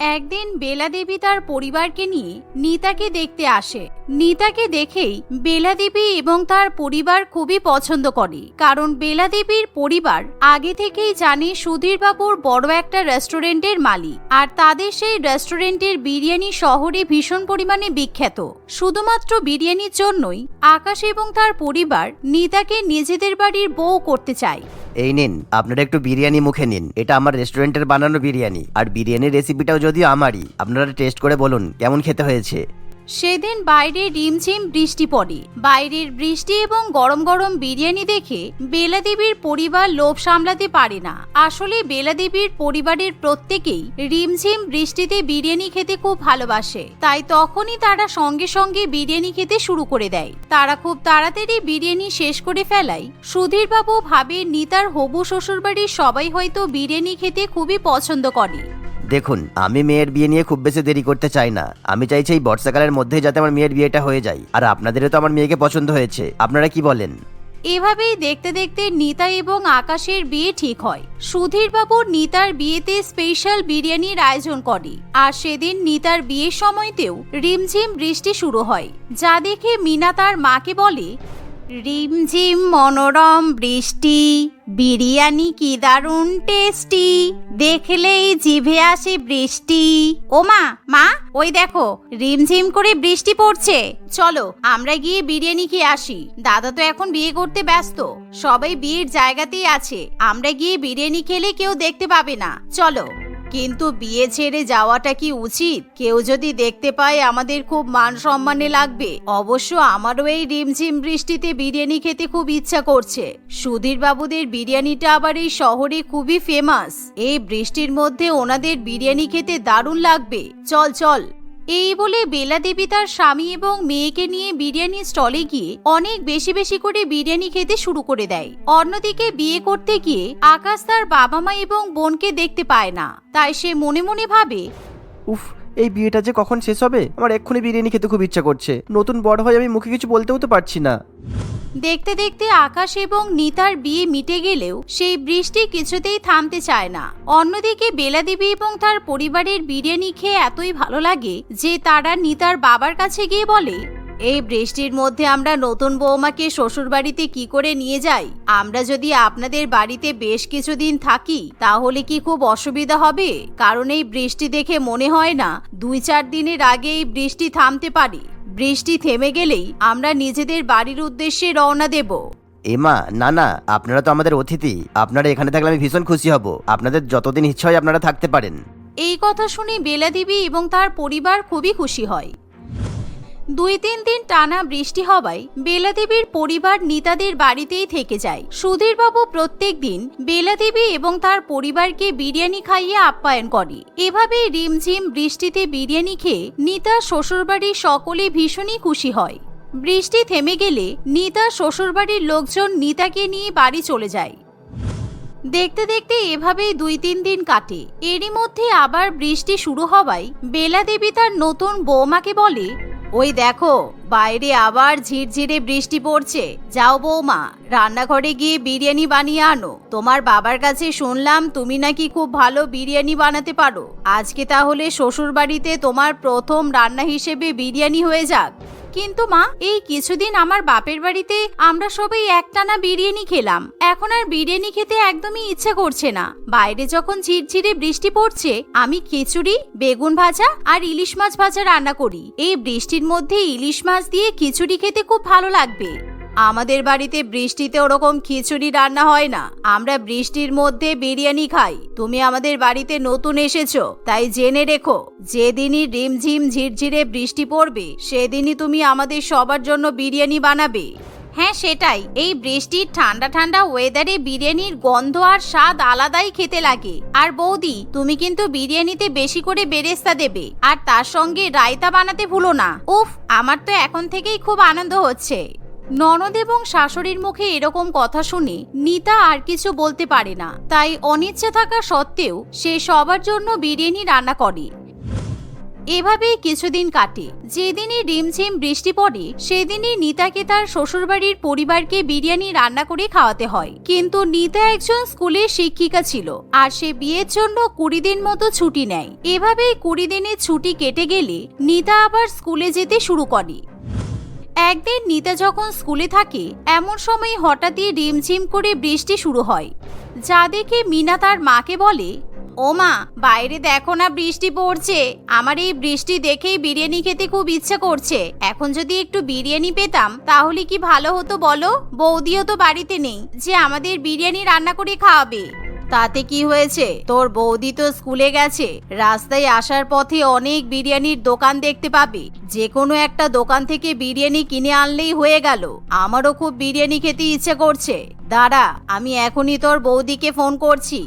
একদিন বেলা দেবী তার পরিবারকে নিয়ে নিতাকে দেখতে আসে। নিতাকে দেখেই বেলা দেবী এবং তার পরিবার খুবই পছন্দ করে, কারণ বেলা দেবীর পরিবার আগে থেকেই জানে সুধীর বাবুর বড় একটা রেস্টুরেন্টের মালিক, আর তাদের সেই রেস্টুরেন্টের বিরিয়ানি শহরে ভীষণ পরিমাণে বিখ্যাত। শুধুমাত্র বিরিয়ানির জন্যই আকাশ এবং তার পরিবার নিতাকে নিজেদের বাড়ির বউ করতে চায়। এই নিন, আপনারা একটু বিরিয়ানি মুখে নিন। এটা আমার রেস্টুরেন্টের বানানো বিরিয়ানি, আর বিরিয়ানির রেসিপিটাও যদিও আমারই। আপনারা টেস্ট করে বলুন, কেমন খেতে হয়েছে? সেদিন বাইরে রিমঝিম বৃষ্টি পড়ে। বাইরের বৃষ্টি এবং গরম গরম বিরিয়ানি দেখে বেলা দেবীর পরিবার লোভ সামলাতে পারে না। আসলে বেলা দেবীর পরিবারের প্রত্যেকেই রিমঝিম বৃষ্টিতে বিরিয়ানি খেতে খুব ভালোবাসে। তাই তখনই তারা সঙ্গে সঙ্গে বিরিয়ানি খেতে শুরু করে দেয়। তারা খুব তাড়াতাড়ি বিরিয়ানি শেষ করে ফেলায়। সুধীরবাবু ভাবে নিতার হবু শ্বশুরবাড়ির সবাই হয়তো বিরিয়ানি খেতে খুবই পছন্দ করে। দেখুন, আমি মেয়ের বিয়ে নিয়ে খুব বেশি দেরি করতে চাই না। আমি চাইছি এই বর্ষাকালের মধ্যেই যাতে আমার মেয়ের বিয়েটা হয়ে যায়। আর আপনাদেরও তো আমার মেয়েকে পছন্দ হয়েছে। আপনারা কি বলেন? এভাবেই দেখতে দেখতে নিতা এবং আকাশের বিয়ে ঠিক হয়। সুধীর বাবু নিতার বিয়েতে স্পেশাল বিরিয়ানির আয়োজন করে। আর সেদিন নিতার বিয়ের সময়তেও রিমঝিম বৃষ্টি শুরু হয়। যা দেখে মিনা তার মাকে বলে রিমঝিম মনোরম বৃষ্টি, বিরিয়ানি কি দারুণ টেস্টি দেখলেই জিভে আসে বৃষ্টি। ও মা মা, ওই দেখো, রিমঝিম করে বৃষ্টি পড়ছে। চলো, আমরা গিয়ে বিরিয়ানি খেয়ে আসি। দাদা তো এখন বিয়ে করতে ব্যস্ত। সবাই বিয়ের জায়গাতেই আছে। আমরা গিয়ে বিরিয়ানি খেলে কেউ দেখতে পাবে না। চলো। কিন্তু বিয়ে ছেড়ে যাওয়াটা কি উচিত? কেউ যদি দেখতে পায় আমাদের খুব মান সম্মানে লাগবে, অবশ্য আমারও এই রিমঝিম বৃষ্টিতে বিরিয়ানি খেতে খুব ইচ্ছা করছে। সুধীর বাবুদের বিরিয়ানিটা আবার এই শহরে খুবই ফেমাস এই বৃষ্টির মধ্যে ওনাদের বিরিয়ানি খেতে দারুণ লাগবে। চল চল। এই বলে বেলা দেবী তার স্বামী এবং মেয়েকে নিয়ে বিরিয়ানি স্টলে গিয়ে অনেক বেশি বেশি করে বিরিয়ানি খেতে শুরু করে দেয়। অন্যদিকে বিয়ে করতে গিয়ে আকাশ তার বাবা মা এবং বোনকে দেখতে পায় না। তাই সে মনে মনে ভাবে, উফ, এই বিয়েটা যে কখন শেষ হবে? আমার এক্ষুনি বিরিয়ানি খেতে খুব ইচ্ছা করছে। নতুন বড় হয়ে আমি মুখে কিছু বলতেও তো পারছি না। দেখতে দেখতে আকাশ এবং নিতার বিয়ে মিটে গেলেও সেই বৃষ্টি কিছুতেই থামতে চায় না। অন্যদিকে বেলা দেবী এবং তার পরিবারের বিরিয়ানি খেয়ে এতই ভালো লাগে যে তারা নিতার বাবার কাছে গিয়ে বলে, এই বৃষ্টির মধ্যে আমরা নতুন বৌমাকে শ্বশুর বাড়িতে কি করে নিয়ে যাই? আমরা যদি আপনাদের বাড়িতে বেশ কিছুদিন থাকি, তাহলে কি খুব অসুবিধা হবে? কারণ এই বৃষ্টি দেখে মনে হয় না দুই চার দিনের আগে এই বৃষ্টি থামতে পারে। বৃষ্টি থেমে গেলেই আমরা নিজেদের বাড়ির উদ্দেশ্যে রওনা দেব। এমা না না আপনারা তো আমাদের অতিথি। আপনারা এখানে থাকলে আমি ভীষণ খুশি হব। আপনাদের যতদিন ইচ্ছা হয় আপনারা থাকতে পারেন। এই কথা শুনে বেলা দেবী এবং তার পরিবার খুবই খুশি হয়। দুই তিন দিন টানা বৃষ্টি হওয়ায় বেলাদেবীর পরিবার নিতাদের বাড়িতেই থেকে যায়। সুধীর বাবু প্রত্যেক দিন বেলাদেবী এবং তার পরিবারকে বিরিয়ানি খাইয়ে আপ্যায়ন করে। এভাবেই রিমঝিম বৃষ্টিতে বিরিয়ানি খেয়ে নিতা শ্বশুরবাড়ির সকলে ভীষণই খুশি হয়। বৃষ্টি থেমে গেলে নিতা শ্বশুরবাড়ির লোকজন নিতাকে নিয়ে বাড়ি চলে যায়। দেখতে দেখতে এভাবেই দুই তিন দিন কাটে। এরই মধ্যে আবার বৃষ্টি শুরু হওয়ায় বেলা দেবী তার নতুন বৌমাকে বলে, ওই দেখো, বাইরে আবার ঝিরঝিরে বৃষ্টি পড়ছে। যাও বৌমা, রান্নাঘরে গিয়ে বিরিয়ানি বানিয়ে আনো। তোমার বাবার কাছে শুনলাম তুমি নাকি খুব ভালো বিরিয়ানি বানাতে পারো। আজকে তাহলে শ্বশুর বাড়িতে তোমার প্রথম রান্না হিসেবে বিরিয়ানি হয়ে যাক। কিন্তু মা, এই কিছুদিন আমার বাপের বাড়িতে আমরা সবাই একটানা বিরিয়ানি খেলাম। এখন আর বিরিয়ানি খেতে একদমই ইচ্ছে করছে না। বাইরে যখন ঝিরঝিরে বৃষ্টি পড়ছে, আমি খিচুড়ি, বেগুন ভাজা আর ইলিশ মাছ ভাজা রান্না করি। এই বৃষ্টির মধ্যে ইলিশ মাছ দিয়ে খিচুড়ি খেতে খুব ভালো লাগবে। আমাদের বাড়িতে বৃষ্টিতে ওরকম খিচুড়ি রান্না হয় না। আমরা বৃষ্টির মধ্যে বিরিয়ানি খাই। তুমি আমাদের বাড়িতে নতুন এসেছ, তাই জেনে রেখো, যেদিনই রিমঝিম ঝিরঝিরে বৃষ্টি পড়বে, সেদিনই তুমি আমাদের সবার জন্য বিরিয়ানি বানাবে। হ্যাঁ সেটাই। এই বৃষ্টির ঠান্ডা ঠান্ডা ওয়েদারে বিরিয়ানির গন্ধ আর স্বাদ আলাদাই খেতে লাগে। আর বৌদি, তুমি কিন্তু বিরিয়ানিতে বেশি করে বেরেস্তা দেবে। আর তার সঙ্গে রায়তা বানাতে ভুলো না। উফ, আমার তো এখন থেকেই খুব আনন্দ হচ্ছে। ননদ এবং শাশুড়ির মুখে এরকম কথা শুনে নিতা আর কিছু বলতে পারে না। তাই অনিচ্ছা থাকা সত্ত্বেও সে সবার জন্য বিরিয়ানি রান্না করে। এভাবেই কিছুদিন কাটে। যেদিনই রিমঝিম বৃষ্টি পড়ে, সেদিনই নিতাকে তার শ্বশুরবাড়ির পরিবারকে বিরিয়ানি রান্না করে খাওয়াতে হয়। কিন্তু নিতা একজন স্কুলের শিক্ষিকা ছিল আর সে বিয়ের জন্য কুড়ি দিন মতো ছুটি নেয়। এভাবেই কুড়ি দিনের ছুটি কেটে গেলে নিতা আবার স্কুলে যেতে শুরু করে। একদিন নিতা যখন স্কুলে থাকে, এমন সময় হঠাৎই রিমঝিম করে বৃষ্টি শুরু হয়। যা দেখে মিনা তার মাকে বলে, ও মা, বাইরে দেখো না বৃষ্টি পড়ছে। আমার এই বৃষ্টি দেখেই বিরিয়ানি খেতে খুব ইচ্ছে করছে। এখন যদি একটু বিরিয়ানি পেতাম, তাহলে কি ভালো হতো বলো? বৌদিও তো বাড়িতে নেই, যে আমাদের বিরিয়ানি রান্না করে খাওয়াবে। তাতে কি হয়েছে? তোর বৌদি তো স্কুলে গেছে। রাস্তায় আসার পথে অনেক বিরিয়ানির দোকান দেখতে পাবি। যে কোনো একটা দোকান থেকে বিরিয়ানি কিনে আনলেই হয়ে গেল। আমারও খুব বিরিয়ানি খেতে ইচ্ছে করছে। দাঁড়া, আমি এখনই তোর বৌদিকে ফোন করছি।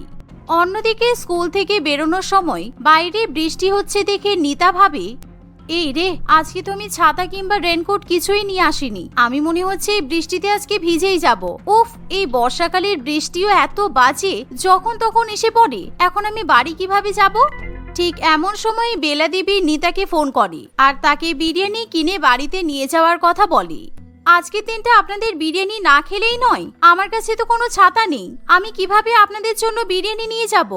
অন্যদিকে স্কুল থেকে বেরোনোর সময় বাইরে বৃষ্টি হচ্ছে দেখে নিতা ভাবে এই রে, আজকে তো আমি ছাতা কিংবা রেনকোট কিছুই নিয়ে আসিনি। আমি মনে হচ্ছে এই বৃষ্টিতে আজকে ভিজেই যাব। উফ, এই বর্ষাকালের বৃষ্টিও এত বাজে, যখন তখন এসে পড়ে। এখন আমি বাড়ি কীভাবে যাব? ঠিক এমন সময় বেলা দেবী নিতাকে ফোন করে আর তাকে বিরিয়ানি কিনে বাড়িতে নিয়ে যাওয়ার কথা বলে। আজকের দিনটা আপনাদের বিরিয়ানি না খেলেই নয়, আমার কাছে তো কোনো ছাতা নেই। আমি কীভাবে আপনাদের জন্য বিরিয়ানি নিয়ে যাব?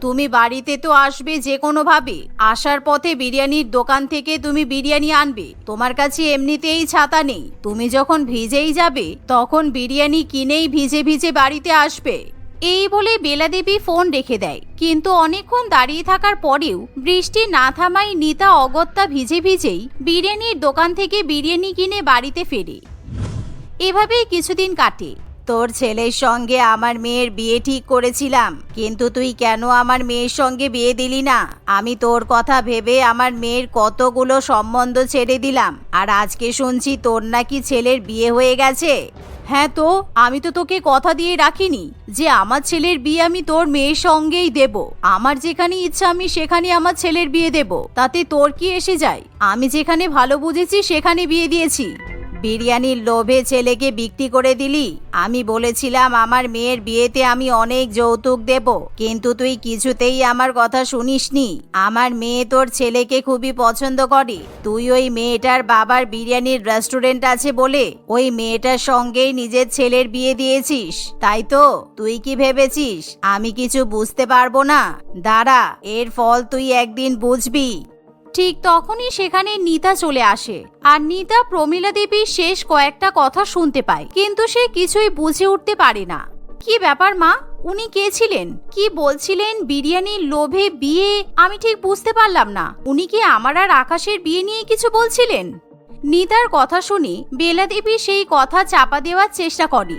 তুমি বাড়িতে তো আসবে যে কোনো ভাবে আসার পথে বিরিয়ানির দোকান থেকে তুমি বিরিয়ানি আনবে। তোমার কাছে এমনিতেই ছাতা নেই। তুমি যখন ভিজেই যাবে, তখন বিরিয়ানি কিনেই ভিজে ভিজে বাড়িতে আসবে। এই বলে বেলা দেবী ফোন রেখে দেয়। কিন্তু অনেকক্ষণ দাঁড়িয়ে থাকার পরেও বৃষ্টি না থামায় নিতা অগত্যা ভিজে ভিজেই বিরিয়ানির দোকান থেকে বিরিয়ানি কিনে বাড়িতে ফেরে। এভাবেই কিছুদিন কাটে। তোর ছেলের সঙ্গে আমার মেয়ের বিয়ে ঠিক করেছিলাম। কিন্তু তুই কেন আমার মেয়ের সঙ্গে বিয়ে দিলি না? আমি তোর কথা ভেবে আমার মেয়ের কতগুলো সম্বন্ধ ছেড়ে দিলাম। আর আজকে শুনছি তোর নাকি ছেলের বিয়ে হয়ে গেছে। হ্যাঁ তো, আমি তো তোকে কথা দিয়ে রাখিনি যে আমার ছেলের বিয়ে আমি তোর মেয়ের সঙ্গেই দেব। আমার যেখানে ইচ্ছা আমি সেখানে আমার ছেলের বিয়ে দেব। তাতে তোর কি এসে যায়? আমি যেখানে ভালো বুঝেছি সেখানে বিয়ে দিয়েছি। বিরিয়ানির লোভে ছেলেকে বিক্রি করে দিলি? আমি বলেছিলাম আমার মেয়ের বিয়েতে আমি অনেক যৌতুক দেব, কিন্তু তুই কিছুতেই আমার কথা শুনিসনি। আমার মেয়ে তোর ছেলেকে খুবই পছন্দ করে। তুই ওই মেয়েটার বাবার বিরিয়ানির রেস্টুরেন্ট আছে বলে ওই মেয়েটার সঙ্গেই নিজের ছেলের বিয়ে দিয়েছিস, তাই তো? তুই কি ভেবেছিস? আমি কিছু বুঝতে পারব না। দাঁড়া, এর ফল তুই একদিন বুঝবি। ঠিক তখনই সেখানে নিতা চলে আসে। আর নিতা প্রমীলা দেবীর শেষ কয়েকটা কথা শুনতে পায়, কিন্তু সে কিছুই বুঝে উঠতে পারে না। কি ব্যাপার মা? উনি কে ছিলেন? কি বলছিলেন বিরিয়ানির লোভে বিয়ে? আমি ঠিক বুঝতে পারলাম না। উনি কি আমার আর আকাশের বিয়ে নিয়ে কিছু বলছিলেন? নিতার কথা শুনি বেলা দেবী সেই কথা চাপা দেওয়ার চেষ্টা করে।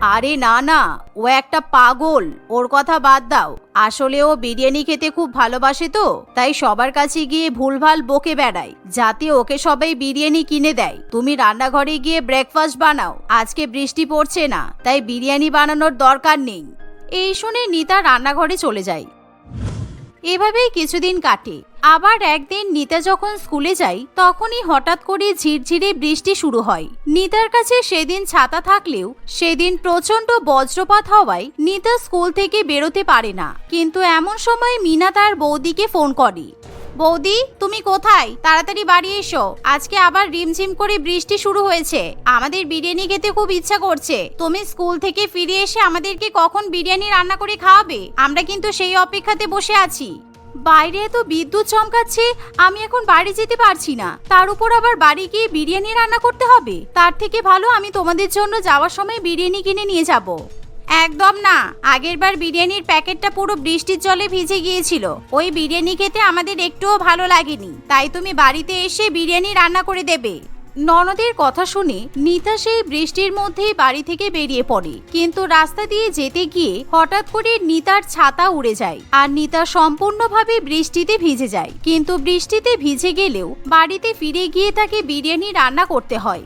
আরে না না, ও একটা পাগল। ওর কথা বাদ দাও। আসলে ও বিরিয়ানি খেতে খুব ভালোবাসে তো, তাই সবার কাছে গিয়ে ভুলভাল বকে বেড়ায়। যাতে ওকে সবাই বিরিয়ানি কিনে দেয়। তুমি রান্নাঘরে গিয়ে ব্রেকফাস্ট বানাও। আজকে বৃষ্টি পড়ছে না, তাই বিরিয়ানি বানানোর দরকার নেই। এই শুনে নিতা রান্নাঘরে চলে যায়। এভাবেই কিছুদিন কাটে। আবার একদিন নিতা যখন স্কুলে যাই তখনই হঠাৎ করে ঝিরঝিরে বৃষ্টি শুরু হয়। নিতার কাছে সেদিন ছাতা থাকলেও, সেদিন প্রচণ্ড বজ্রপাত হওয়ায় নিতা স্কুল থেকে বেরোতে পারে না। কিন্তু এমন সময় মিনা তার বৌদিকে ফোন করে। বৌদি, তুমি কোথায়? তাড়াতাড়ি বাড়ি এসো। আজকে আবার রিমঝিম করে বৃষ্টি শুরু হয়েছে। আমাদের বিরিয়ানি খেতে খুব ইচ্ছা করছে। তুমি স্কুল থেকে ফিরে এসে আমাদেরকে কখন বিরিয়ানি রান্না করে খাওয়াবে? আমরা কিন্তু সেই অপেক্ষাতে বসে আছি। বাইরে এত বিদ্যুৎ চমকাচ্ছে, আমি এখন বাড়ি যেতে পারছি না। তার উপর আবার বাড়ি গিয়ে বিরিয়ানি রান্না করতে হবে? তার থেকে ভালো আমি তোমাদের জন্য যাওয়ার সময় বিরিয়ানি কিনে নিয়ে যাব। একদম না। আগেরবার বিরিয়ানির প্যাকেটটা পুরো বৃষ্টির জলে ভিজে গিয়েছিল। ওই বিরিয়ানি খেতে আমাদের একটুও ভালো লাগেনি। তাই তুমি বাড়িতে এসে বিরিয়ানি রান্না করে দেবে। ননদের কথা শুনে নিতা সেই বৃষ্টির মধ্যেই বাড়ি থেকে বেরিয়ে পড়ে। কিন্তু রাস্তা দিয়ে যেতে গিয়ে হঠাৎ করে নিতার ছাতা উড়ে যায় আর নিতা সম্পূর্ণভাবে বৃষ্টিতে ভিজে যায়। কিন্তু বৃষ্টিতে ভিজে গেলেও বাড়িতে ফিরে গিয়ে তাকে বিরিয়ানি রান্না করতে হয়।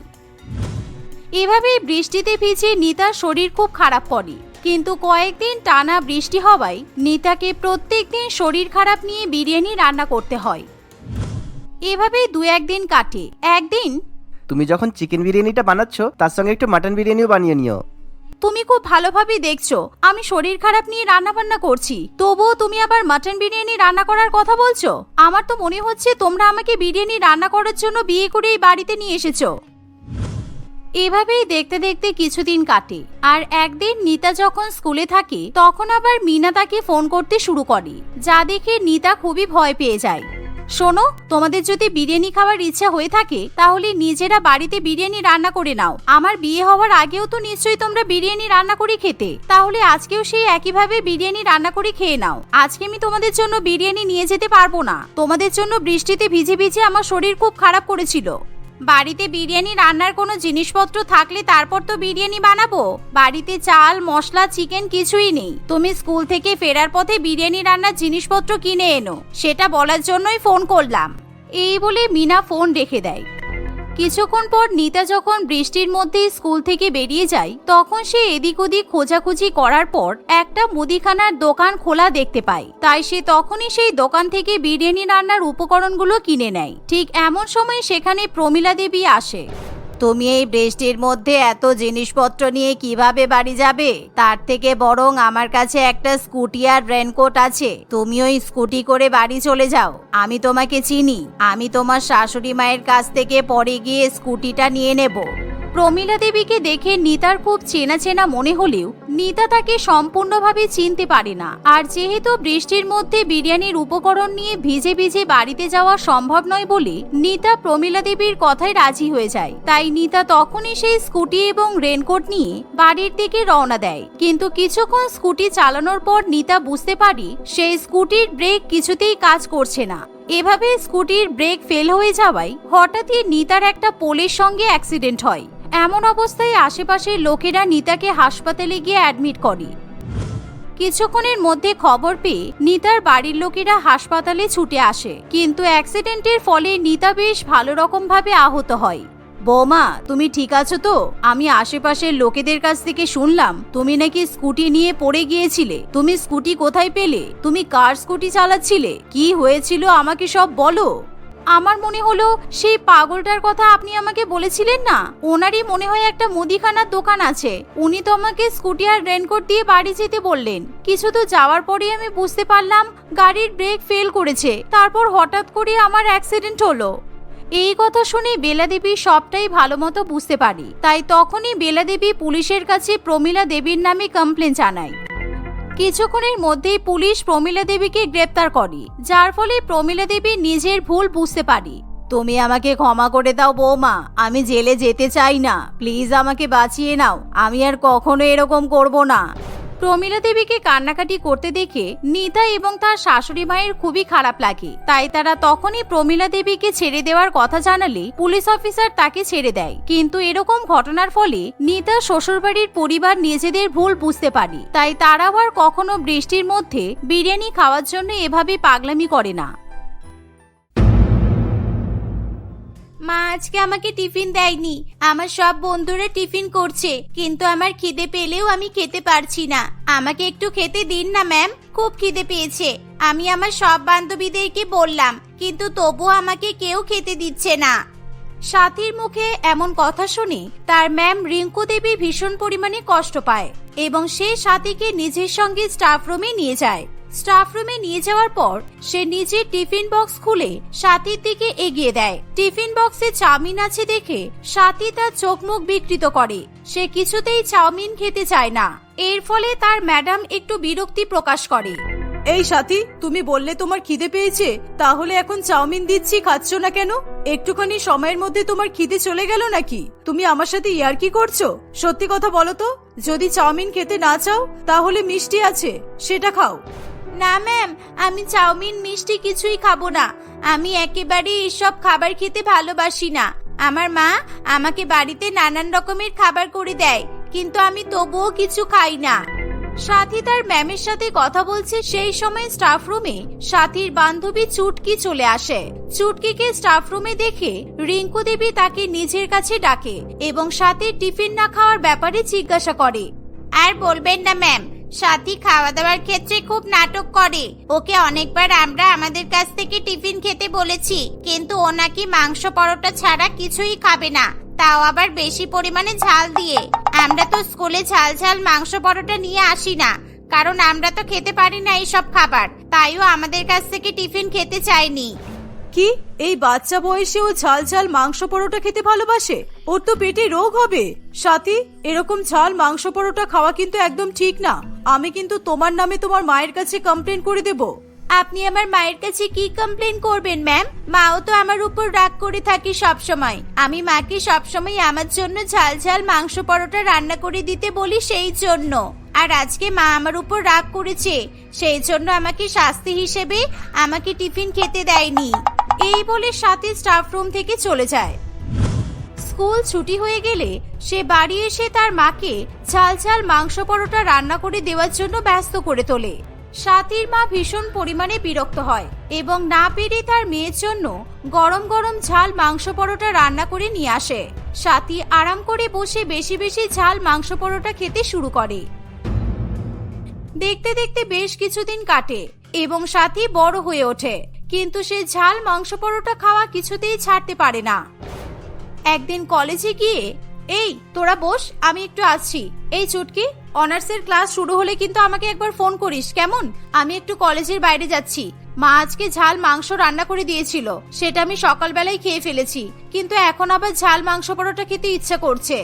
এভাবেই বৃষ্টিতে ভিজে নিতার শরীর খুব খারাপ করে। কিন্তু কয়েকদিন টানা বৃষ্টি হওয়ায় নিতাকে প্রত্যেক দিন শরীর খারাপ নিয়ে বিরিয়ানি রান্না করতে হয়। এভাবেই দু একদিন কাটে। একদিন? তুমি যখন চিকেন বিরিয়ানিটা বানাচ্ছ তার সঙ্গে একটু মাটন বিরিয়ানিও বানিয়ে নিও। তুমি খুব ভালোভাবেই দেখছ আমি শরীর খারাপ নিয়ে রান্না বান্না করছি। তবুও তুমি আবার মাটন বিরিয়ানি রান্না করার কথা বলছো? আমার তো মনে হচ্ছে তোমরা আমাকে বিরিয়ানি রান্না করার জন্য বিয়ে করে এই বাড়িতে নিয়ে এসেছ। এভাবেই দেখতে দেখতে কিছুদিন কাটে। আর একদিন নিতা যখন স্কুলে থাকে, তখন আবার মিনা তাকে ফোন করতে শুরু করে, যা দেখে নিতা খুবই ভয় পেয়ে যায়। শোনো, তোমাদের যদি বিরিয়ানি খাওয়ার ইচ্ছা হয়ে থাকে, তাহলে নিজেরা বাড়িতে বিরিয়ানি রান্না করে নাও। আমার বিয়ে হওয়ার আগেও তো নিশ্চয়ই তোমরা বিরিয়ানি রান্না করে খেতে। তাহলে আজকেও সেই একইভাবে বিরিয়ানি রান্না করে খেয়ে নাও। আজকে আমি তোমাদের জন্য বিরিয়ানি নিয়ে যেতে পারব না। তোমাদের জন্য বৃষ্টিতে ভিজে ভিজে আমার শরীর খুব খারাপ করেছিল। বাড়িতে বিরিয়ানি রান্নার কোনো জিনিসপত্র থাকলে তারপর তো বিরিয়ানি বানাবো। বাড়িতে চাল, মশলা, চিকেন কিছুই নেই। তুমি স্কুল থেকে ফেরার পথে বিরিয়ানি রান্নার জিনিসপত্র কিনে এনো। সেটা বলার জন্যই ফোন করলাম। এই বলে মিনা ফোন রেখে দেয়। কিছুক্ষণ পর নিতা যখন বৃষ্টির মধ্যে স্কুল থেকে বেরিয়ে যায়, তখন সে এদিক ওদিক খোঁজাখুঁজি করার পর একটা মুদিখানার দোকান খোলা দেখতে পায়। তাই সে তখনই সেই দোকান থেকে বিরিয়ানি রান্নার উপকরণগুলো কিনে নেয়। ঠিক এমন সময় সেখানে প্রমীলা দেবী আসে। তুমি এই বৃষ্টির মধ্যে এত জিনিসপত্র নিয়ে কীভাবে বাড়ি যাবে? তার থেকে বরং আমার কাছে একটা স্কুটি আর রেনকোট আছে। তুমি ওই স্কুটি করে বাড়ি চলে যাও। আমি তোমাকে চিনি। আমি তোমার শাশুড়ি মায়ের কাছ থেকে পরে গিয়ে স্কুটিটা নিয়ে নেব। প্রমিলা দেবীকে দেখে নিতার খুব চেনা চেনা মনে হলেও নিতা তাকে সম্পূর্ণভাবে চিনতে পারে না। আর যেহেতু বৃষ্টির মধ্যে বিরিয়ানির উপকরণ নিয়ে ভিজে ভিজে বাড়িতে যাওয়া সম্ভব নয় বলে নিতা প্রমিলা দেবীর কথায় রাজি হয়ে যায়। তাই নিতা তখনই সেই স্কুটি এবং রেনকোট নিয়ে বাড়ির দিকে রওনা দেয়। কিন্তু কিছুক্ষণ স্কুটি চালানোর পর নিতা বুঝতে পারি সেই স্কুটির ব্রেক কিছুতেই কাজ করছে না। এভাবে স্কুটির ব্রেক ফেল হয়ে যাওয়ায় হঠাৎই নিতার একটা পোলের সঙ্গে অ্যাক্সিডেন্ট হয়। এমন অবস্থায় আশেপাশের লোকেরা নিতাকে হাসপাতালে গিয়ে অ্যাডমিট করে। কিছুক্ষণের মধ্যে খবর পেয়ে নিতার বাড়ির লোকেরা হাসপাতালে ছুটে আসে। কিন্তু অ্যাক্সিডেন্টের ফলে নিতা বেশ ভালো রকম ভাবে আহত হয়। বৌমা, তুমি ঠিক আছো তো? আমি আশেপাশের লোকেদের কাছ থেকে শুনলাম, তুমি নাকি স্কুটি নিয়ে পড়ে গিয়েছিলে। তুমি স্কুটি কোথায় পেলে? তুমি কার স্কুটি চালাচ্ছিলে? কি হয়েছিল আমাকে সব বলো। আমার মনে হলো সেই পাগলটার কথা আপনি আমাকে বলেছিলেন না। ওনারই মনে হয় একটা মুদিখানার দোকান আছে। উনি তো আমাকে স্কুটি আর রেনকোট দিয়ে বাড়ি যেতে বললেন। কিছু তো যাওয়ার পরেই আমি বুঝতে পারলাম গাড়ির ব্রেক ফেল করেছে। তারপর হঠাৎ করে আমার অ্যাক্সিডেন্ট হলো। এই কথা শুনে বেলা দেবী সবটাই ভালো মতো বুঝতে পারি। তাই তখনই বেলা দেবী পুলিশের কাছে প্রমিলা দেবীর নামে কমপ্লেন জানায়। কিছুক্ষণের মধ্যেই পুলিশ প্রমীলা দেবীকে গ্রেপ্তার করে, যার ফলে প্রমীলা দেবী নিজের ভুল বুঝতে পারি। তুমি আমাকে ক্ষমা করে দাও বৌমা, আমি জেলে যেতে চাই না। প্লিজ আমাকে বাঁচিয়ে নাও, আমি আর কখনো এরকম করব না। প্রমিলা দেবীকে কান্নাকাটি করতে দেখে নিতা এবং তার শাশুড়ি মায়ের খুবই খারাপ লাগে। তাই তারা তখনই প্রমিলা দেবীকে ছেড়ে দেওয়ার কথা জানালে পুলিশ অফিসার তাকে ছেড়ে দেয়। কিন্তু এরকম ঘটনার ফলে নিতা শ্বশুরবাড়ির পরিবার নিজেদের ভুল বুঝতে পারে। তাই তারা আবার কখনো বৃষ্টির মধ্যে বিরিয়ানি খাওয়ার জন্য এভাবে পাগলামি করে না। মা আজকে আমাকে টিফিন দেয়নি। আমার সব বন্ধুরা টিফিন করছে, কিন্তু আমার খিদে পেলেও আমি খেতে পারছি না। আমাকে একটু খেতে দিন না, ম্যাম। খুব খিদে পেয়েছে। আমি আমার সব বান্ধবীদেরকে বললাম, কিন্তু তবুও আমাকে কেউ খেতে দিচ্ছে না। সাথীর মুখে এমন কথা শুনে তার ম্যাম রিঙ্কু দেবী ভীষণ পরিমাণে কষ্ট পায় এবং সে সাথীকে নিজের সঙ্গে স্টাফ রুমে নিয়ে যায়। স্টাফ রুমে নিয়ে যাওয়ার পর, সে নিজের টিফিন বক্স খুলে সাথীর দিকে এগিয়ে দেয়। টিফিন বক্সে চাউমিন আছে দেখে সাথী তার চোখ মুখ বিকৃত করে। সে কিছুতেই চাউমিন খেতে চায় না। এর ফলে তার ম্যাডাম একটু বিরক্তি প্রকাশ করে। এই সাথী, তুমি বললে তোমার খিদে পেয়েছে, তাহলে এখন চাউমিন দিচ্ছি, খাচ্ছ না কেন? একটুখানি সময়ের মধ্যে তোমার খিদে চলে গেল নাকি? তুমি আমার সাথে ইয়ার কি করছ? সত্যি কথা বলো তো, যদি চাউমিন খেতে না চাও, তাহলে মিষ্টি আছে, সেটা খাও। না ম্যাম আমি চাউমিন, মিষ্টি কিছুই খাব না। আমি একেবারে এসব খাবার খেতে ভালোবাসি না। আমার মা আমাকে বাড়িতে নানান রকমের খাবার করে দেয়, কিন্তু আমি তবুও কিছু খাই না। সাথী তার ম্যামের সাথে কথা বলছে সেই সময় স্টাফ রুমে সাথীর বান্ধবী চুটকি চলে আসে। চুটকিকে স্টাফ রুমে দেখে রিঙ্কু দেবী তাকে নিজের কাছে ডাকে এবং সাথে টিফিন না খাওয়ার ব্যাপারে জিজ্ঞাসা করে। আর বলবেন না ম্যাম সাথী খাওয়া দাওয়ার ক্ষেত্রে খুব নাটক করে। ওকে অনেকবার আমরা আমাদের কাছ থেকে টিফিন খেতে বলেছি, কিন্তু ও নাকি মাংস পরোটা ছাড়া কিছুই খাবে না। তাও আবার বেশি পরিমাণে ঝাল দিয়ে। আমরা তো স্কুলে ঝাল ঝাল মাংস পরোটা নিয়ে আসি না, কারণ আমরা তো খেতে পারি না এইসব খাবার। তাইও আমাদের কাছ থেকে টিফিন খেতে চাইনি। কি? এই বাচ্চা বয়সে ও ঝাল ঝাল মাংস পরোটা খেতে ভালোবাসে? ওর তো পেটে রোগ হবে। সাথী, এরকম ঝাল মাংস পরোটা খাওয়া কিন্তু একদম ঠিক না। আমি কিন্তু তোমার নামে তোমার মায়ের কাছে কমপ্লেন করে দেব। আপনি আমার মায়ের কাছে কি কমপ্লেন করবেন ম্যাম মাও তো আমার উপর রাগ করে থাকে সব সময় আমি মাকে সব সময় আমার জন্য ঝাল ঝাল মাংস পরোটা রান্না করে দিতে বলি সেই জন্য। আর আজকে মা আমার উপর রাগ করেছে। সেই জন্য আমাকে শাস্তি হিসেবে আমাকে টিফিন খেতে দেয়নি। এই বলে সাথে স্টাফ রুম থেকে চলে যায়। স্কুল ছুটি হয়ে গেলে সে বাড়ি এসে তার মাকে ঝাল ঝাল মাংস পরোটা রান্না করে দেওয়ার জন্য ব্যস্ত করে তোলে। সাথীর মা ভীষণ পরিমাণে বিরক্ত হয় এবং না পেরে তার মেয়ের জন্য গরম গরম ঝাল মাংস পরোটা রান্না করে নিয়ে আসে। সাথী আরাম করে বসে বেশি বেশি ঝাল মাংস পরোটা খেতে শুরু করে। দেখতে দেখতে বেশ কিছুদিন কাটে এবং সাথী বড় হয়ে ওঠে। কিন্তু সে ঝাল মাংস পরোটা খাওয়া কিছুতেই ছাড়তে পারে না। একদিন কলেজে গিয়ে, এই, তোরা বস, আমি একটু আছি এই চুটকি, অনার্সের ক্লাস শুরু হলে কিন্তু আমাকে একবার ফোন করিস, কেমন? আমি একটু কলেজের বাইরে যাচ্ছি। মা আজকে ঝাল মাংস রান্না করে দিয়েছিল, সেটা আমি সকালবেলায় খেয়ে ফেলেছি, কিন্তু এখন আবার ঝাল মাংস পরোটা খেতে ইচ্ছা করছে।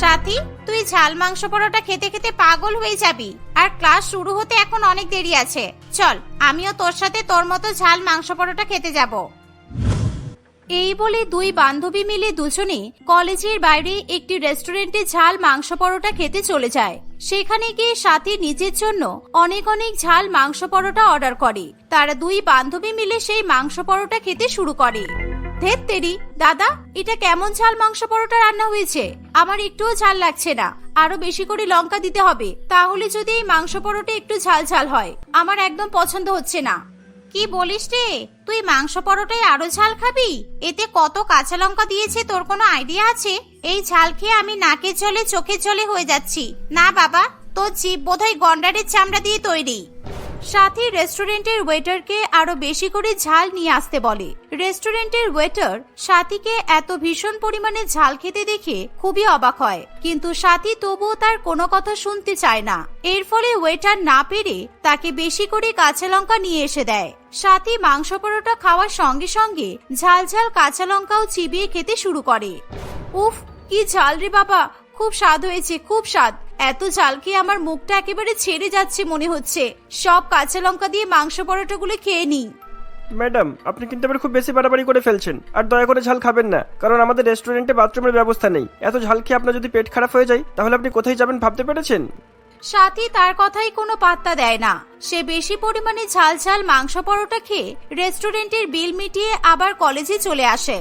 সাথী, তুই ঝাল মাংস পরোটা খেতে খেতে পাগল হয়ে যাবি, আর ক্লাস শুরু হতে এখন অনেক দেরি আছে। চল, আমিও তোর সাথে তোর মতো ঝাল মাংস পরোটা খেতে যাব। এই বলে দুই বান্ধবী মিলে দুজনে কলেজের বাইরে একটি রেস্টুরেন্টে ঝাল মাংস পরোটা খেতে চলে যায়। সেখানে গিয়ে সাথে নিজের জন্য অনেক অনেক ঝাল মাংস পরোটা অর্ডার করে। তারা দুই বান্ধবী মিলে সেই মাংস পরোটা খেতে শুরু করে। ধেত তেরি, দাদা, এটা কেমন ঝাল মাংস পরোটা রান্না হয়েছে? আমার একটুও ঝাল লাগছে না। আরও বেশি করে লঙ্কা দিতে হবে। তাহলে যদি এই মাংস পরোটা একটু ঝাল ঝাল হয়, আমার একদম পছন্দ হচ্ছে না। কি বলিস রে? তুই মাংস পরোটায় আরও ঝাল খাবি? এতে কত কাঁচা লঙ্কা দিয়েছে তোর কোনো আইডিয়া আছে? এই ঝাল খেয়ে আমি নাকে জলে চোখে জলে হয়ে যাচ্ছি। না বাবা, তোর জীব বোধহয় গন্ডারের চামড়া দিয়ে তৈরি। সাথী রেস্টুরেন্টের ওয়েটারকে আরও বেশি করে ঝাল নিয়ে আসতে বলে। রেস্টুরেন্টের ওয়েটার সাথীকে এত ভীষণ পরিমাণে ঝাল খেতে দেখে খুবই অবাক হয়। কিন্তু সাথী তবুও তার কোনো কথা শুনতে চায় না। এর ফলে ওয়েটার না পেরে তাকে বেশি করে কাঁচা লঙ্কা নিয়ে এসে দেয়। সাথী মাংস পরোটা খাওয়ার সঙ্গে সঙ্গে ঝাল ঝাল কাঁচা লঙ্কাও চিবিয়ে খেতে শুরু করে। উফ, কি ঝাল রে বাবা! খুব স্বাদ হয়েছে, খুব স্বাদ। এত ঝাল খেয়ে আমার মুখটা একেবারে ছেড়ে যাচ্ছে মনে হচ্ছে। সব কাঁচা লঙ্কা দিয়ে মাংস পরোটাগুলো খেয়ে নিই। ম্যাডাম আপনি কিন্তু এবার খুব বেশি বাড়াবাড়ি করে ফেলছেন। আর দয়া করে ঝাল খাবেন না কারণ আমাদের রেস্টুরেন্টে বাথরুমের ব্যবস্থা নেই। এত ঝাল খেয়ে আপনার যদি পেট খারাপ হয়ে যায় তাহলে আপনি কোথায় যাবেন ভাবতে পেরেছেন? সাথী তার কথাই কোনো পাত্তা দেয় না। সে বেশি পরিমাণে ঝাল ঝাল মাংস পরোটা খেয়ে রেস্টুরেন্টের বিল মিটিয়ে আবার কলেজে চলে আসে।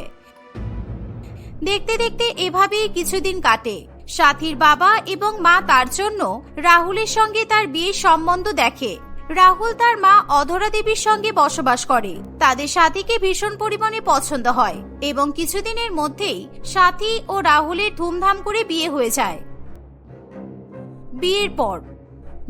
দেখতে দেখতে এভাবেই কিছুদিন কাটে। সাথীর বাবা এবং মা তার জন্য রাহুলের সঙ্গে তার বিয়ের সম্বন্ধ দেখে। রাহুল তার মা অধরা দেবীর সঙ্গে বসবাস করে। তাদের সাথীকে ভীষণ পরিমাণে পছন্দ হয় এবং কিছুদিনের মধ্যেই সাথী ও রাহুলের ধুমধাম করে বিয়ে হয়ে যায়। বিয়ের পর।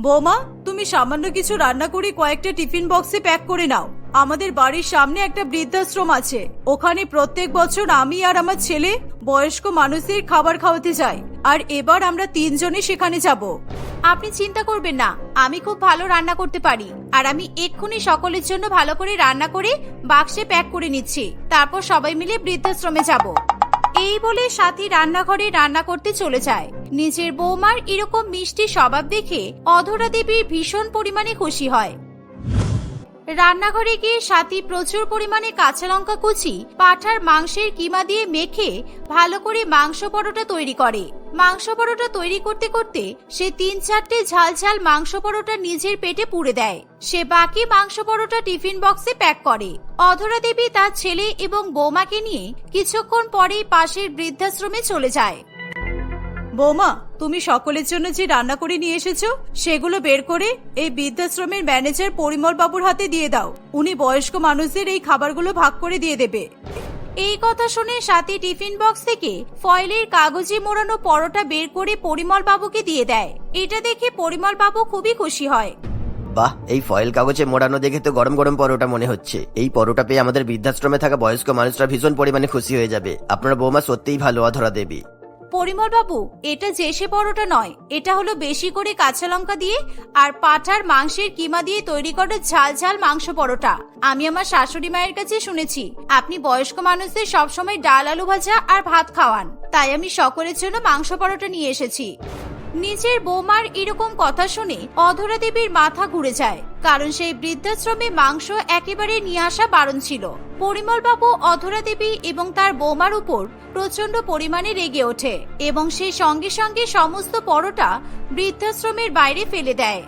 বৌমা, তুমি সামান্য কিছু রান্না করে কয়েকটা টিফিন বক্সে প্যাক করে নাও। আমাদের বাড়ির সামনে একটা বৃদ্ধাশ্রম আছে। ওখানে প্রত্যেক বছর আমি আর আমার ছেলে বয়স্ক মানুষদের খাবার খাওয়াতে যাই। আর এবার আমরা তিনজনে সেখানে যাব। আপনি চিন্তা করবেন না, আমি খুব ভালো রান্না করতে পারি। আর আমি এক্ষুনি সকলের জন্য ভালো করে রান্না করে বাক্সে প্যাক করে নিচ্ছি। তারপর সবাই মিলে বৃদ্ধাশ্রমে যাব। এই বলে সাথী রান্নাঘরে রান্না করতে চলে যায়। নিজের বৌমার এরকম মিষ্টি স্বভাব দেখে অধরা দেবী ভীষণ পরিমাণে খুশি হয়। রান্নাঘরে গিয়ে সাথী প্রচুর পরিমাণে কাঁচা লঙ্কা কুচি, পাঠার মাংসের কিমা দিয়ে মেখে ভালো করে মাংস পরোটা তৈরি করে। মাংস পরোটা তৈরি করতে করতে সে তিন চারটে ঝাল ঝাল মাংস পরোটা নিজের পেটে পুড়ে দেয়। সে বাকি মাংস পরোটা টিফিন বক্সে প্যাক করে। অধরা দেবী তার ছেলে এবং বৌমাকে নিয়ে কিছুক্ষণ পরেই পাশের বৃদ্ধাশ্রমে চলে যায়। বৌমা, তুমি সকলের জন্য যে রান্না করে নিয়ে এসেছ, সেগুলো বের করে এই বৃদ্ধাশ্রমের ম্যানেজার পরিমল বাবুর হাতে দিয়ে দাও। উনি বয়স্ক মানুষদের এই খাবারগুলো ভাগ করে দিয়ে দেবে। এই কথা শুনে সাথী টিফিন বক্স থেকে ফয়েলের কাগজে মোড়ানো পরোটা বের করে পরিমল বাবুকে দিয়ে দেয়। এটা দেখে পরিমল বাবু খুবই খুশি হয়। বাহ, এই ফয়েল কাগজে মোড়ানো দেখে তো গরম গরম পরোটা মনে হচ্ছে। এই পরোটা পেয়ে আমাদের বৃদ্ধাশ্রমে থাকা বয়স্ক মানুষরা ভীষণ পরিমাণে খুশি হয়ে যাবে। আপনার বৌমা সত্যিই ভালো অধরা দেবী। পরিমল বাবু, এটা জেসে পরোটা নয়, এটা হলো বেশি করে কাঁচা লঙ্কা দিয়ে আর পাঠার মাংসের কিমা দিয়ে তৈরি করা ঝাল ঝাল মাংস পরোটা। আমি আমার শাশুড়ি মায়ের কাছে শুনেছি, আপনি বয়স্ক মানুষদের সবসময় ডাল আলু ভাজা আর ভাত খাওয়ান। তাই আমি সকলের জন্য মাংস পরোটা নিয়ে এসেছি। নিজের বৌমার এরকম কথা শুনে অধরা দেবীর মাথা ঘুরে যায়, কারণ সেই বৃদ্ধাশ্রমে মাংস একেবারে নিয়ে আসা বারণ ছিল। পরিমলবাবু অধরা দেবী এবং তার বৌমার উপর প্রচণ্ড পরিমাণে রেগে ওঠে এবং সেই সঙ্গে সঙ্গে সমস্ত পরোটা বৃদ্ধাশ্রমের বাইরে ফেলে দেয়।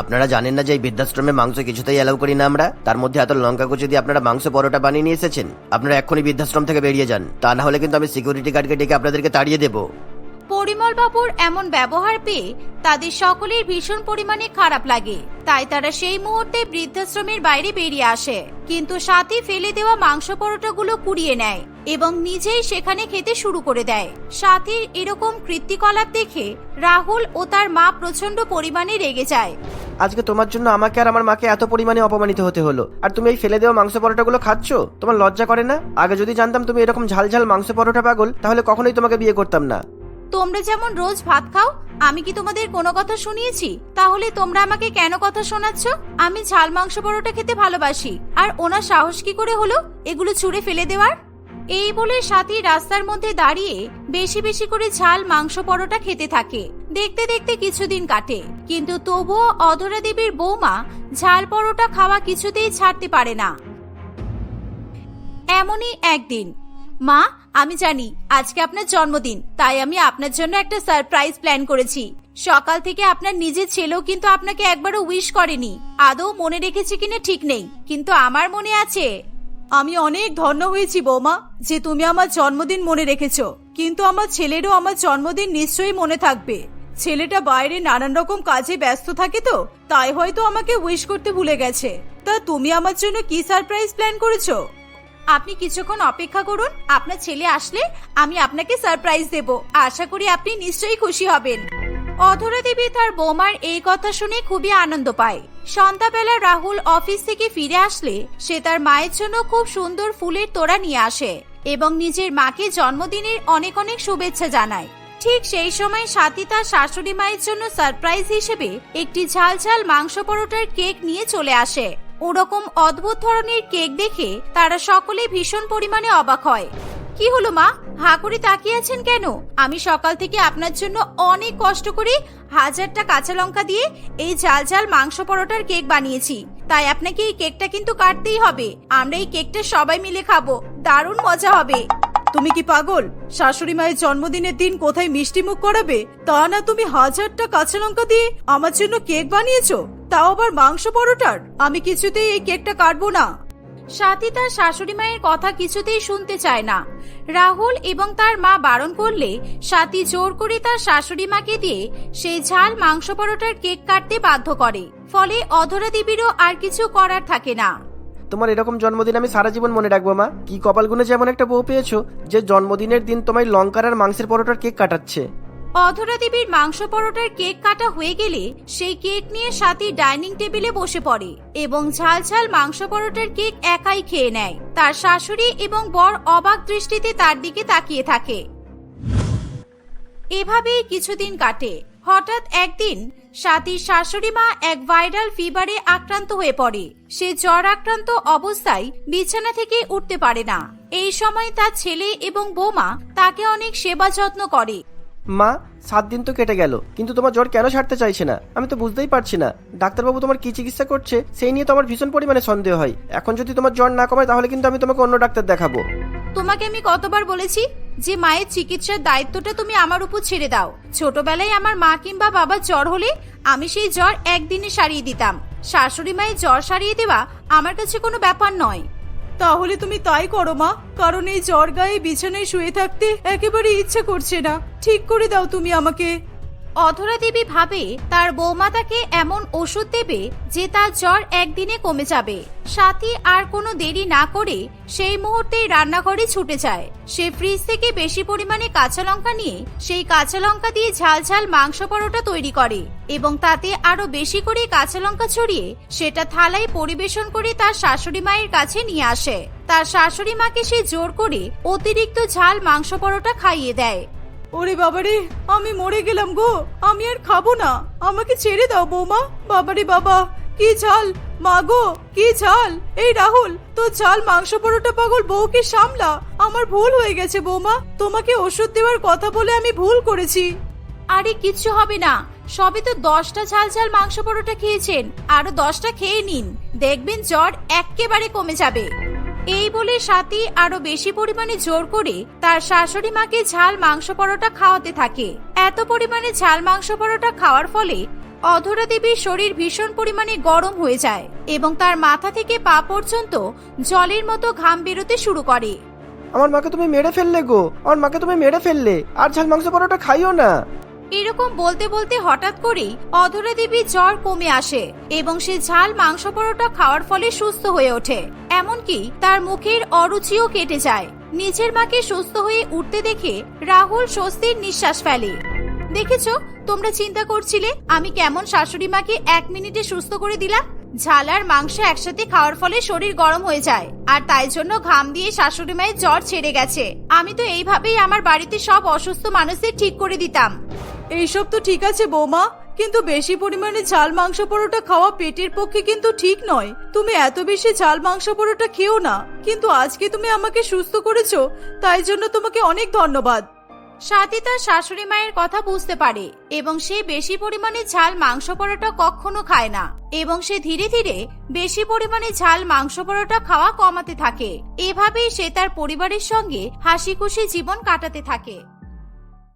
আপনারা জানেন না যে এই বৃদ্ধাশ্রমে মাংস কিছুতেই অ্যালাউ করি না আমরা? তার মধ্যে এত লঙ্কা কুচি দিয়ে আপনারা মাংস পরোটা বানিয়ে নিয়ে এসেছেন? আপনারা এক্ষুনি বৃদ্ধাশ্রম থেকে বেরিয়ে যান। তা না হলে কিন্তু আমি সিকিউরিটি গার্ডকে ডেকে আপনাদেরকে তাড়িয়ে দেবো। পরিমল বাবুর এমন ব্যবহার পেয়ে তাদের সকলের ভীষণ পরিমাণে খারাপ লাগে। তাই তারা সেই মুহূর্তে বৃদ্ধাশ্রমের বাইরে বেরিয়ে আসে। কিন্তু সাথী ফেলে দেওয়া মাংস পরোটাগুলো কুড়িয়ে নেয় এবং নিজেই সেখানে খেতে শুরু করে দেয়। সাথীর এরকম কৃত্তিকলাপ দেখে রাহুল ও তার মা প্রচণ্ড পরিমাণে রেগে যায়। আজকে তোমার জন্য আমাকে আর আমার মাকে এত পরিমাণে অপমানিত হতে হলো। আর তুমি এই ফেলে দেওয়া মাংস পরোটাগুলো খাচ্ছ? তোমার লজ্জা করে না? আগে যদি জানতাম তুমি এরকম ঝাল ঝাল মাংস পরোটা পাগল, তাহলে কখনোই তোমাকে বিয়ে করতাম না। তোমরা যেমন রোজ ভাত খাও, আমি কি তোমাদের কোনো কথা শুনিয়েছি? তাহলে তোমরা আমাকে কেন কথা শোনাচ্ছ? আমি ঝাল মাংস পরোটা খেতে ভালোবাসি, আর ওনার সাহস কি করে হলো এগুলো ছুঁড়ে ফেলে দেওয়ার? এই বলে সাথী রাস্তার মধ্যে দাঁড়িয়ে বেশি বেশি করে ঝাল মাংস পরোটা খেতে থাকে। দেখতে দেখতে কিছুদিন কাটে, কিন্তু তবুও অধরা দেবীর বৌমা ঝাল পরোটা খাওয়া কিছুতেই ছাড়তে পারে না। এমনই একদিন মা, আমি জানি, আজকে আপনার জন্মদিন, তাই আমি আপনার জন্য একটা সারপ্রাইজ প্ল্যান করেছি। সকাল থেকে আপনার নিজের ছেলেও কিন্তু আপনাকে একবারও উইশ করেনি। আদৌ মনে রেখেছে কিনা ঠিক নেই, কিন্তু আমার মনে আছে। আমি অনেক ধন্য হয়েছি বৌমা, যে তুমি আমার জন্মদিন মনে রেখেছ, কিন্তু আমার ছেলেরও আমার জন্মদিন নিশ্চয়ই মনে থাকবে। ছেলেটা বাইরে নানান রকম কাজে ব্যস্ত থাকে তো, তাই হয়তো আমাকে উইশ করতে ভুলে গেছে। তা তুমি আমার জন্য কি সারপ্রাইজ প্ল্যান করেছ? আপনি কিছুক্ষণ অপেক্ষা করুন, আপনার ছেলে আসলে আমি আপনাকে সারপ্রাইজ দেব। আশা করি আপনি নিশ্চয়ই খুশি হবেন। অধরা দেবী তার বৌমার এই কথা শুনে খুবই আনন্দ পায়। সন্ধ্যাবেলা রাহুল অফিস থেকে ফিরে আসলে সে তার মায়ের জন্য খুব সুন্দর ফুলের তোড়া নিয়ে আসে এবং নিজের মাকে জন্মদিনের অনেক অনেক শুভেচ্ছা জানায়। ঠিক সেই সময় সাথী তার শাশুড়ি মায়ের জন্য সারপ্রাইজ হিসেবে একটি ঝাল ঝাল মাংস পরোটার কেক নিয়ে চলে আসে। ওরকম অদ্ভুত ধরনের কেক দেখে তারা সকলে ভীষণ পরিমাণে অবাক হয়। কি হলো মা? হা করে তাকিয়ে আছেন কেন? আমি সকাল থেকে আপনার জন্য অনেক কষ্ট করে হাজারটা কাঁচা লঙ্কা দিয়ে এই ঝাল ঝাল মাংস পরোটার কেক বানিয়েছি। তাই আপনাকে এই কেকটা কিন্তু কাটতেই হবে। আমরা এই কেকটা সবাই মিলে খাব। দারুণ মজা হবে। তুমি কি পাগল? শাশুড়ি মায়ের জন্মদিনের দিন কোথায় মিষ্টি মুখ করাবে? তা না তুমি হাজারটা কাঁচা লঙ্কা দিয়ে আমার জন্য কেক বানিয়েছো, তাও আবার মাংস পরোটার। আমি কিছুতেই এই কেকটা কাটবো না। সাথী তার শাশুড়ি মায়ের কথা কিছুতেই শুনতে চায় না। রাহুল এবং তার মা বারণ করলে সাথী জোর করে তার শাশুড়ি মাকে দিয়ে সেই ঝাল মাংস পরোটার কেক কাটতে বাধ্য করে। ফলে অধরা দেবীরও আর কিছু করার থাকে না। তোমার এরকম জন্মদিন আমি সারা জীবন মনে রাখব, মা। কি কপাল গুনে যেমন একটা বউ পেয়েছ, যে জন্মদিনের দিন তোমায় লঙ্কার আর মাংসের পরোটার কেক কাটাচ্ছে। অধরা দেবীর মাংস পরোটার কেক কাটা হয়ে গেলে সেই কেক নিয়ে সাথী ডাইনিং টেবিলে বসে পড়ে এবং ঝাল ঝাল মাংস পরোটার কেক একাই খেয়ে নেয়। তার শাশুড়ি এবং বর অবাক দৃষ্টিতে তার দিকে তাকিয়ে থাকে। এভাবেই কিছুদিন কাটে। হঠাৎ একদিন সাথীর শাশুড়ি মা এক ভাইরাল ফিভারে আক্রান্ত হয়ে পড়ে। সে জ্বর আক্রান্ত অবস্থায় বিছানা থেকে উঠতে পারে না। এই সময় তার ছেলে এবং বৌমা তাকে অনেক সেবা যত্ন করে। মা, সাত দিন তো কেটে গেল, কিন্তু তোমার জ্বর কেন ছাড়তে চাইছে না? আমি তো বুঝতেই পারছি না। ডাক্তারবাবু তোমার কি চিকিৎসা করছে, সেই নিয়ে তো আমার ভীষণ পরিমাণে সন্দেহ হয়। এখন যদি তোমার জ্বর না কমায়, তাহলে কিন্তু আমি তোমাকে অন্য ডাক্তার দেখাবো। তোমাকে আমি কতবার বলেছি যে মায়ের চিকিৎসার দায়িত্বটা তুমি আমার উপর ছেড়ে দাও। ছোটবেলায় আমার মা কিংবা বাবার জ্বর হলে আমি সেই জ্বর একদিনে সারিয়ে দিতাম। শাশুড়ি মায়ের জ্বর সারিয়ে দেওয়া আমার কাছে কোনো ব্যাপার নয়। তাহলে তুমি তাই করো, মা। কারণ এই জ্বর গায়ে বিছানায় শুয়ে থাকতে একেবারে ইচ্ছে করছে না। ঠিক করে দাও তুমি আমাকে। অধরা দেবী ভাবে তার বৌমা তাকে এমন ওষুধ দেবে যে তার জ্বর একদিনে কমে যাবে। সাথী আর কোনো দেরি না করে সেই মুহূর্তেই রান্নাঘরে ছুটে যায়। সে ফ্রিজ থেকে বেশি পরিমাণে কাঁচা লঙ্কা নিয়ে সেই কাঁচা লঙ্কা দিয়ে ঝাল ঝাল মাংস পরোটা তৈরি করে এবং তাতে আরও বেশি করে কাঁচা লঙ্কা ছড়িয়ে সেটা থালায় পরিবেশন করে তার শাশুড়ি মায়ের কাছে নিয়ে আসে। তার শাশুড়ি মাকে সে জোর করে অতিরিক্ত ঝাল মাংস পরোটা খাইয়ে দেয়। ওরে বাবারে, আমি মরে গেলাম গো। আমি আর খাব না। আমাকে ছেড়ে দাও বৌমা। বাবারে বাবা, কি ঝাল। মা গো, কি ঝাল। এই রাহুল তো ঝাল মাংস পরোটা পাগল বউকে সামলা। আমার ভুল হয়ে গেছে বৌমা। তোমাকে ওষুধ দেওয়ার কথা বলে আমি ভুল করেছি। আরে কিচ্ছু হবে না। সবে তো দশটা ঝাল ঝাল মাংস পরোটা খেয়েছেন। আরও দশটা খেয়ে নিন। দেখবেন জ্বর এক্কেবারে কমে যাবে। এই বলে সাথী আরও বেশি পরিমাণে জোর করে তার শাশুড়ি মাকে ঝাল মাংস পরোটা খাওয়াতে থাকে। এত পরিমাণে ঝাল মাংস পরোটা খাওয়ার ফলে অধরা দেবীর শরীর ভীষণ পরিমাণে গরম হয়ে যায় এবং তার মাথা থেকে পা পর্যন্ত জলের মতো ঘাম বেরোতে শুরু করে। আমার মাকে তুমি মেরে ফেললে গো। আমার মাকে তুমি মেরে ফেললে। আর ঝাল মাংস পরোটা খাইও না। এরকম বলতে বলতে হঠাৎ করেই অধরা দেবীর জ্বর কমে আসে এবং সে ঝাল মাংস পরোটা খাওয়ার ফলে সুস্থ হয়ে ওঠে। এমনকি তার মুখের অরুচিও কেটে যায়। নিজের মাকে সুস্থ হয়ে উঠতে দেখে রাহুল স্বস্তির নিঃশ্বাস ফেলে। দেখেছ? তোমরা চিন্তা করছিলে আমি কেমন শাশুড়ি মাকে এক মিনিটে সুস্থ করে দিলাম? ঝাল আর মাংস একসাথে খাওয়ার ফলে শরীর গরম হয়ে যায়, আর তাই জন্য ঘাম দিয়ে শাশুড়ি মায়ের জ্বর ছেড়ে গেছে। আমি তো এইভাবেই আমার বাড়িতে সব অসুস্থ মানুষদের ঠিক করে দিতাম। এইসব তো ঠিক আছে বৌমা, কিন্তু বেশি পরিমাণে ঝাল মাংস পরোটা খাওয়া পেটের পক্ষে কিন্তু ঠিক নয়। তুমি এত বেশি ঝাল মাংস পরোটা খেও না, কিন্তু আজকে তুমি আমাকে সুস্থ করেছ, তাই জন্য তোমাকে অনেক ধন্যবাদ। সাথী তার শাশুড়ি মায়ের কথা বুঝতে পারে, এবং সে বেশি পরিমাণে ঝাল মাংস পরোটা কখনো খায় না, এবং সে ধীরে ধীরে বেশি পরিমাণে ঝাল মাংস পরোটা খাওয়া কমাতে থাকে। এভাবেই সে তার পরিবারের সঙ্গে হাসি খুশি জীবন কাটাতে থাকে।